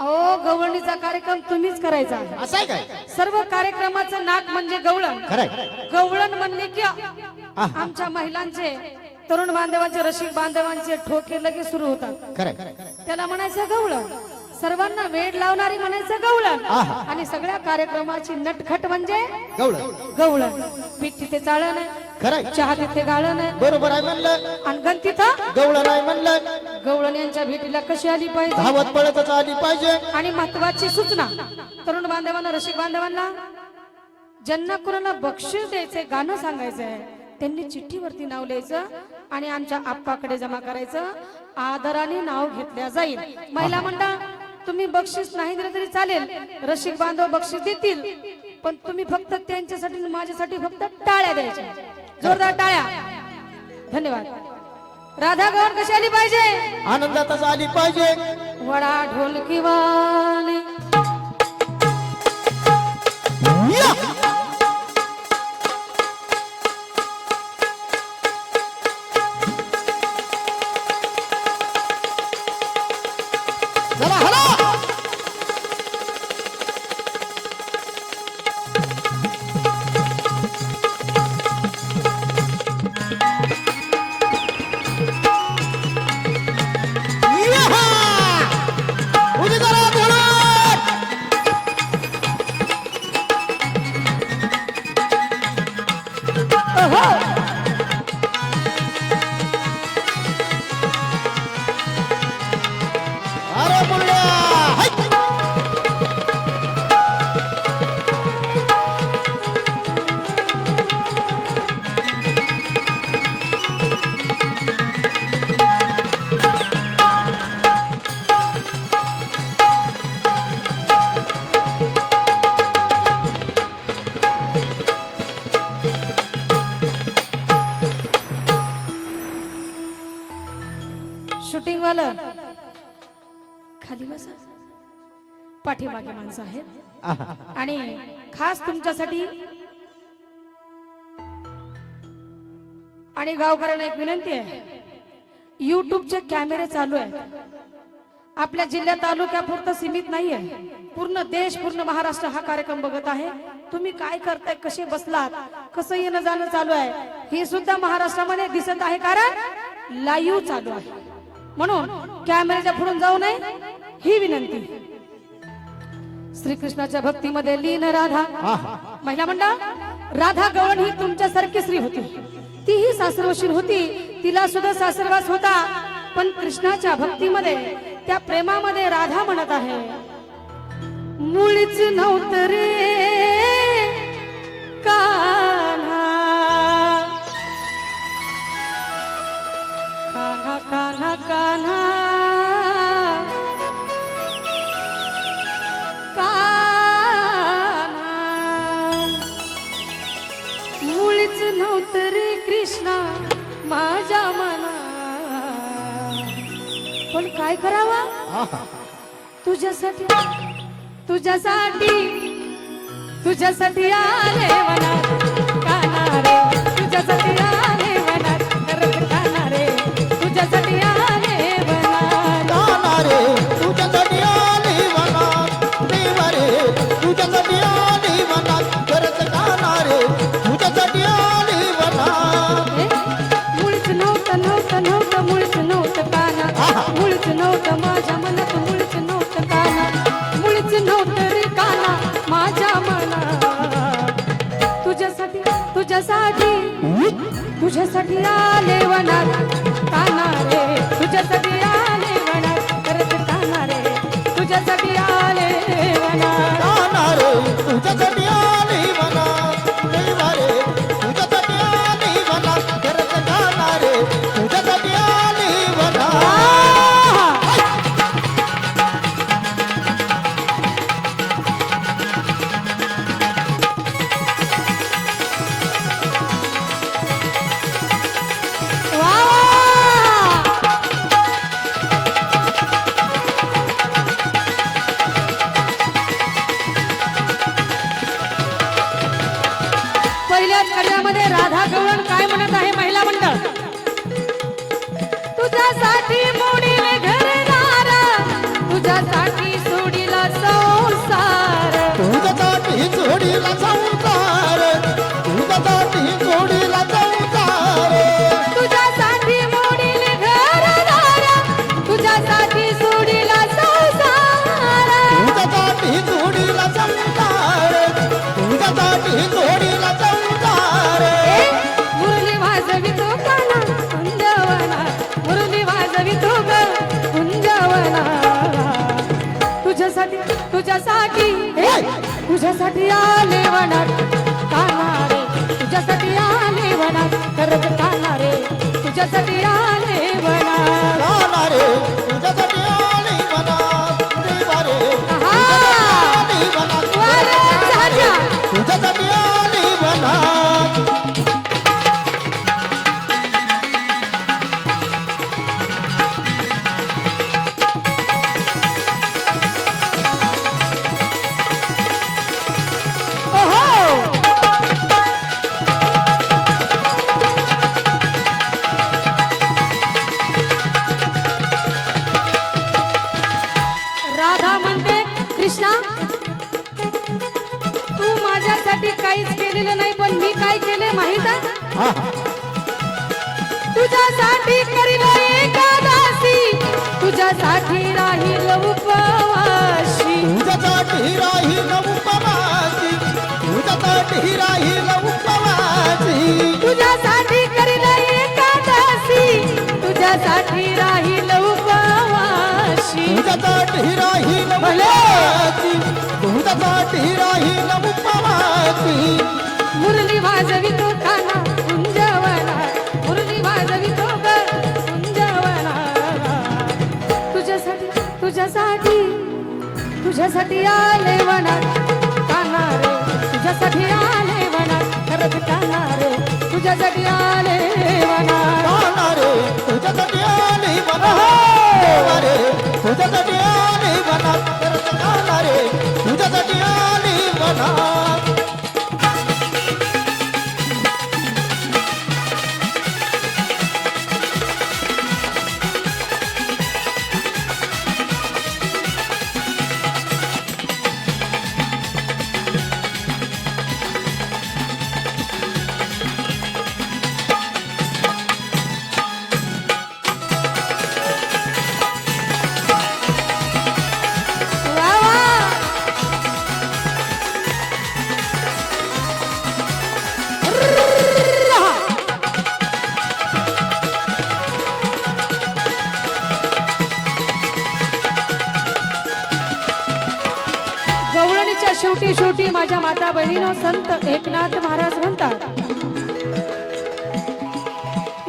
अहो गवळणीचा कार्यक्रम तुम्हीच करायचा. असं आहे काय? सर्व कार्यक्रमाचं नाक म्हणजे गवळण. खरंय गवळण म्हणले की आमच्या महिलांचे तरुण बांधवांचे रसिक बांधवांचे ठोके लगेच सुरू होतात. खरंय त्याला म्हणायचं गवळण. सर्वांना वेड लावणारी म्हणायचं गवळण. आणि सगळ्या कार्यक्रमाची नटखट म्हणजे गवळण. गवळण. पीठ तिथे चाळण. खरंय. चहा तिथे गाळण. आहे बरोबर आहे म्हणलं. आणि गण तिथं गवळण आहे म्हणलं. गवळण यांच्या भेटीला कशी आली पाहिजे? धावत पळतच आली पाहिजे. आणि महत्वाची सूचना तरुण बांधवांना रसिक बांधवांना ज्यांना कोणाला बक्षीस द्यायचंय गाणं सांगायचंय त्यांनी चिठ्ठीवरती नाव लिहायचं आणि आमच्या आप्पाकडे जमा करायचं. आदराने नाव घेतल्या जाईल. महिला मंडळ तुम्ही बक्षीस नाही दिलं तरी चालेल. रसिक बांधव बक्षीस देतील. पण तुम्ही फक्त त्यांच्यासाठी माझ्यासाठी फक्त टाळ्या द्यायच्या. जोरदार टाळ्या. धन्यवाद. राधा गवण कशी आली पाहिजे? आनंदातच आली पाहिजे. वडा ढोलकी वाली. या! चला हला 好 शूटिंग वाला खाली बसा. पाठीमागे माणसं आहेत. आहा. आणि खास तुमच्यासाठी आणि गावकऱ्यांना एक विनंती आहे. युट्यूबचे कॅमेरे चालू आहेत. आपल्या जिल्ह्या तालुक्यापुरतं सीमित नाहीये. पूर्ण देश पूर्ण महाराष्ट्र हा कार्यक्रम बघत आहे. तुम्ही काय करताय कसे बसलात कसं येणं जाणं चालू आहे हे सुद्धा महाराष्ट्रामध्ये दिसत आहे कारण लाईव्ह चालू आहे. म्हणून कॅमेऱ्याच्या पुढून जाऊ नये ही विनंती. श्रीकृष्णाच्या भक्तीमध्ये लीन राधा. महिला मंडळ राधा गवण ही तुमच्यासारखी स्त्री होती. तीही सासरवशील होती. तिला सुद्धा सासरवास होता. पण कृष्णाच्या भक्तीमध्ये त्या प्रेमामध्ये राधा म्हणत आहे. मुळीच नव्हतं रे का कान्हा कान्हा. मुळीच नव्हतं रे कृष्णा माझ्या मना पण काय करावा? तुझ्यासाठी तुझ्यासाठी तुझ्यासाठी आले मला काना रे तुझ्यासाठी तुझ्यासाठी आले वनात. राधा गवळण काय म्हणत आहे महिला मंडळ? तुझ्यासाठी मोडीले घरदार तुझ्यासाठी सोडीला संसार. तुझ्यासाठी सोडीला संसार. तुझ्यासाठी आले वनात कानारे. तुझ्यासाठी आले वनात खरंच कानारे. तुझ्यासाठी आले वनात जाणारे तुझ्यासाठी तुझ्यासाठी करील एकादासी तुझ्यासाठी राहील उपवाशी तुझ्यासाठी राहील उपवासी. तुझ्यासाठी राहील उपवासी. तुझ्यासाठी करील एकादशी. तुझ्यासाठी राहील उपवाशी तुझ्यासाठी राहील उपवासी. तुझ्यासाठी राहील उपवासी. मुरली वाजवी तो तुझ्यासाठी आले वनात काना रे तुझ्यासाठी आले वनात खरंच काना रे तुझ्यासाठी आले बहिणीनं संत एकनाथ महाराज म्हणतात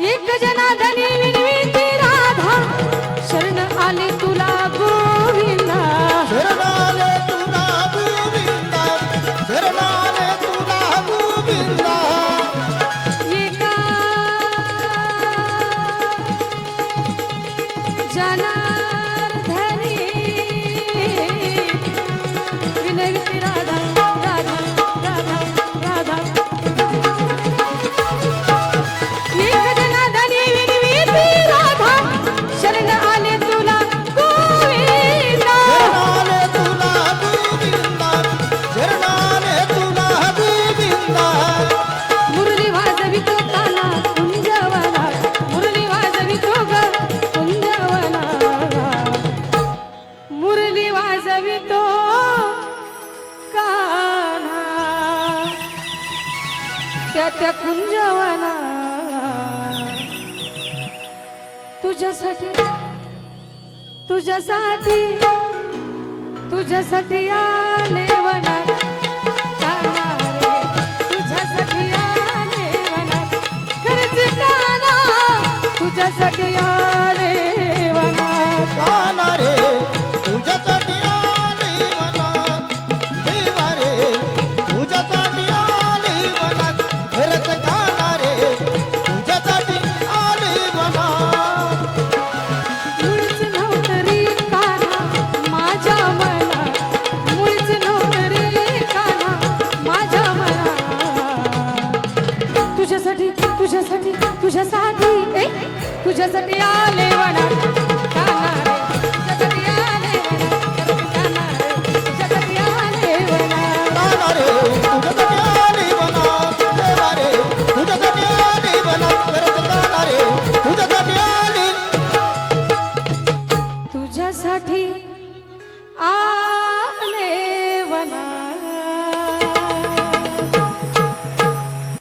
एक जनाधनी विनविती राधा शरण आली तुला गोविंदा शरणाले तुला गोविंदा शरणाले तुला गोविंदा एका जनार्दनी त्या त्या कुंजवाना तुझ्यासाठी तुझ्यासाठी तुझ्यासाठी आले वनात. तुझ्यासाठी आले वनात. खरंच तुझ्यासाठी आले वनात.